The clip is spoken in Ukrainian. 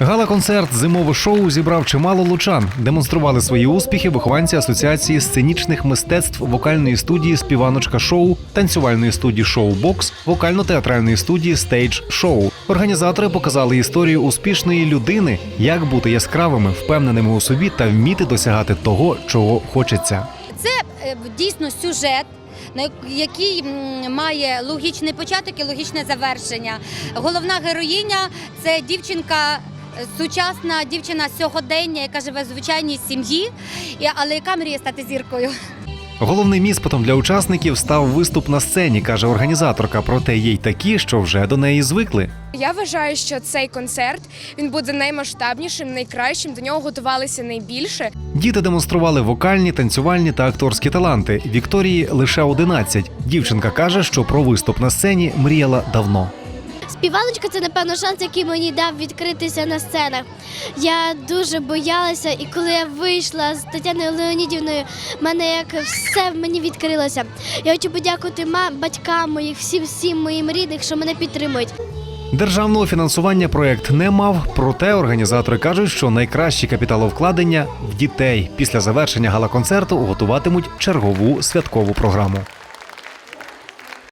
Гала-концерт Зимове шоу зібрав чимало лучан. Демонстрували свої успіхи вихованці асоціації сценічних мистецтв вокальної студії Співаночка шоу, танцювальної студії Шоу Бокс, вокально-театральної студії Стейдж Шоу. Організатори показали історію успішної людини, як бути яскравими, впевненими у собі та вміти досягати того, чого хочеться. Це е, дійсно сюжет. Який має логічний початок і логічне завершення. Головна героїня це дівчинка, сучасна дівчина сьогодення, яка живе в звичайній сім'ї, але яка мріє стати зіркою. Головним іспитом для учасників став виступ на сцені, каже організаторка. Проте є й такі, що вже до неї звикли. Я вважаю, що цей концерт він буде наймасштабнішим, найкращим. До нього готувалися найбільше. Діти демонстрували вокальні, танцювальні та акторські таланти. Вікторії лише 11. Дівчинка каже, що про виступ на сцені мріяла давно. Співалочка це напевно шанс, який мені дав відкритися на сценах. Я дуже боялася, і коли я вийшла з Тетяною Леонідівною, в мене як все в мені відкрилося. Я хочу подякувати ма- батькам моїх, всім всім моїм рідним, що мене підтримують. Державного фінансування проект не мав, проте організатори кажуть, що найкращі капіталовкладення в дітей. Після завершення гала-концерту готуватимуть чергову святкову програму.